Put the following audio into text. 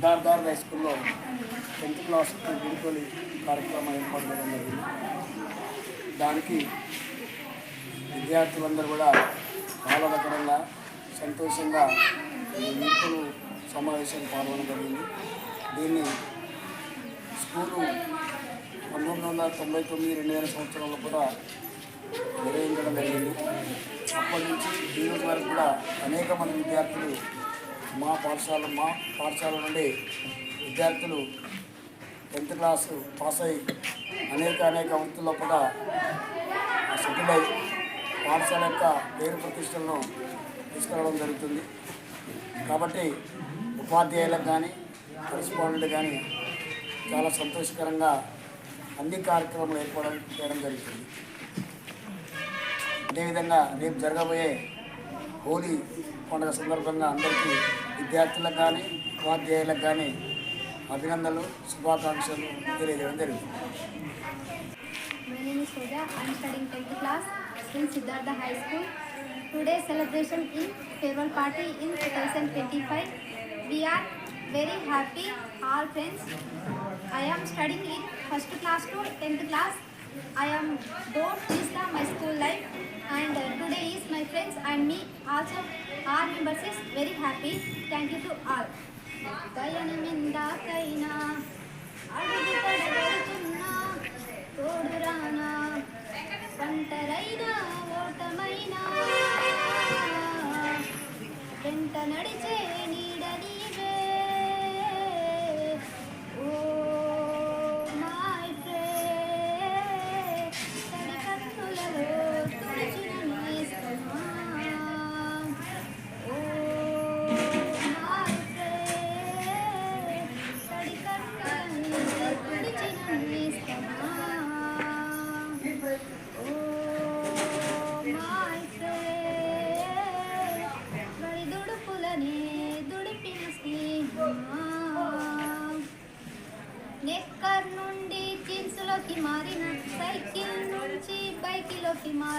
సిద్ధార్థార్ high స్కూల్లో tenth class గుడితోలి కార్యక్రమం ఏర్పాటు చేయడం జరిగింది. దానికి విద్యార్థులందరూ కూడా ఆహ్లాదకరంగా సంతోషంగా నిపుణులు సమావేశం పాల్గొనడం జరిగింది. దీన్ని స్కూలు పంతొమ్మిది వందల తొంభై తొమ్మిది రెండు వేల సంవత్సరంలో కూడా నిర్వహించడం జరిగింది. అప్పటి నుంచి ఈ రోజు వరకు కూడా అనేక మంది విద్యార్థులు మా పాఠశాల మా పాఠశాల నుండి విద్యార్థులు టెన్త్ క్లాసు పాస్ అయ్యి అనేక అనేక వృత్తుల్లో కూడా సెటిల్ అయ్యి పాఠశాల యొక్క పేరు ప్రతిష్టలను తీసుకురావడం జరుగుతుంది. కాబట్టి ఉపాధ్యాయులకు కానీ కరెస్పాండెంట్ కానీ చాలా సంతోషకరంగా అన్ని కార్యక్రమాలు ఏర్పడడం చేయడం జరుగుతుంది. అదేవిధంగా రేపు జరగబోయే హోలీ పండుగ సందర్భంగా అందరికీ విద్యార్థులకు కానీ ఉపాధ్యాయులకు కానీ అభినందనలు శుభాకాంక్షలు తెలియజేయడం జరిగింది. Siddhartha high school today celebration in farewell party in thousand twenty five we are very happy all friends I am studying in first class to tenth class I am don't miss my school life. And uh, today is my friends and me also all members is very happy. Thank you to all. పయనమెందాకైనా అడుగు ఓటమైనా వెంట నడిచే నీడని నెక్కర్ నుండి జీన్స్లోకి మారిన cycle నుంచి బైకిలోకి మారిన